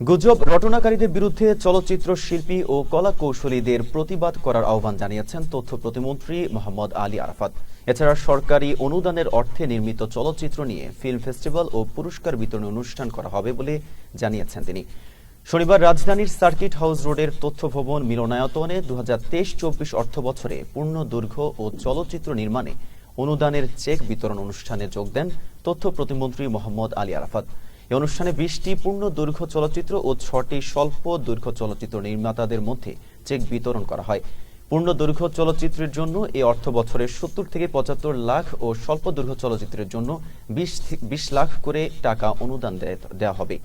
গুজব রটনাকারীদের বিরুদ্ধে চলচ্চিত্র শিল্পী ও কলা কৌশলীদের প্রতিবাদ করার আহ্বান জানিয়েছেন তথ্য প্রতিমন্ত্রী মোহাম্মদ আলী আরাফাত। এছাড়া সরকারি অনুদানের অর্থে নির্মিত চলচ্চিত্র নিয়ে ফিল্ম ফেস্টিভ্যাল ও পুরস্কার বিতরণ অনুষ্ঠান করা হবে বলে জানিয়েছেন তিনি। শনিবার রাজধানীর সার্কিট হাউস রোডের তথ্য ভবন মিলনায়তনে দু হাজার তেইশ চব্বিশ অর্থ বছরে পূর্ণ দৈর্ঘ্য ও চলচ্চিত্র নির্মাণে অনুদানের চেক বিতরণ অনুষ্ঠানে যোগ দেন তথ্য প্রতিমন্ত্রী মোহাম্মদ আলী আরাফাত। এই অনুষ্ঠানে বিশটি পূর্ণ দৈর্ঘ্য চলচ্চিত্র ও ছটি স্বল্প দৈর্ঘ্য চলচ্চিত্র নির্মাতাদের মধ্যে চেক বিতরণ করা হয়। পূর্ণ দৈর্ঘ্য চলচ্চিত্রের জন্য এই অর্থ বছরে সত্তর থেকে পঁচাত্তর লাখ ও স্বল্প দৈর্ঘ্য চলচ্চিত্রের জন্য বিশ বিশ লাখ করে টাকা অনুদান দেওয়া হবে।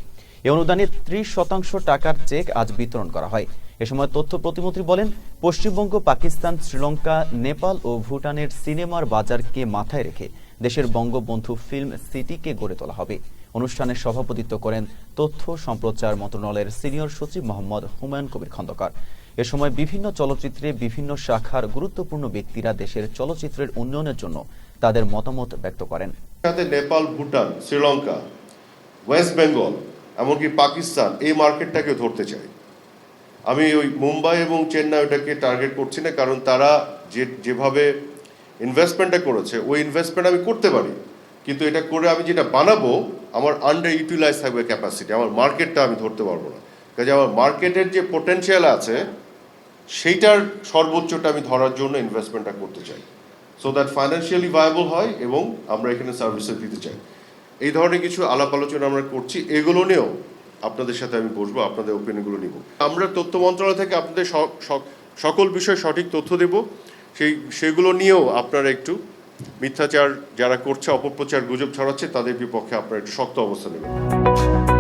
এই অনুদানে ত্রিশ শতাংশ টাকার চেক আজ বিতরণ করা হয়। এ সময় তথ্য প্রতিমন্ত্রী বলেন, পশ্চিমবঙ্গ, পাকিস্তান, শ্রীলঙ্কা, নেপাল ও ভুটানের সিনেমার বাজারকে মাথায় রেখে দেশের বঙ্গবন্ধু ফিল্ম সিটিকে গড়ে তোলা হবে। অনুষ্ঠানে সভাপতিত্ব করেন তথ্য সম্প্রচার মন্ত্রণালয়ের সিনিয়র সচিব মোহাম্মদ হুমায়ুন কবির খন্দকার। এ সময় বিভিন্ন চলচ্চিত্রে বিভিন্ন শাখার গুরুত্বপূর্ণ ব্যক্তিরা দেশের চলচ্চিত্রের উন্নয়নের জন্য তাদের মতামত ব্যক্ত করেন। সাথে নেপাল, ভুটান, শ্রীলঙ্কা, ওয়েস্ট বেঙ্গল, এমনকি পাকিস্তান এই মার্কেটটাকে ধরতে চাই আমি ওই মুম্বাই এবং চেন্নাই ওটাকে টার্গেট করছি না, কারণ তারা যে, যেভাবে ইনভেস্টমেন্টটা করেছে, ওই ইনভেস্টমেন্ট আমি করতে পারি। কিন্তু এটা করে আমি যেটা বানাবো, আমার আন্ডার ইউটিলাইজ থাকবে ক্যাপাসিটি আমার মার্কেটটা আমি ধরতে পারব না। কাজে আমার মার্কেটের যে পোটেনশিয়াল আছে, সেইটার সর্বোচ্চটা আমি ধরার জন্য ইনভেস্টমেন্টটা করতে চাই। সো দ্যাট ফাইন্যান্সিয়ালি ভায়াবল হয় এবং আমরা এখানে সার্ভিসেস দিতে চাই। এই ধরনের কিছু আলাপ আলোচনা আমরা করছি, এগুলো নিয়েও আপনাদের সাথে আমি বসবো, আপনাদের ওপিনিয়নগুলো নিব। আমরা তথ্য মন্ত্রণালয় থেকে আপনাদের সকল বিষয়ে সঠিক তথ্য দেব। সেই, সেগুলো নিয়েও আপনারা একটু মিথ্যাচার যারা করছে অপপ্রচার গুজব ছড়াচ্ছে তাদের বিপক্ষে আপনারা একটু শক্ত অবস্থা নেবেন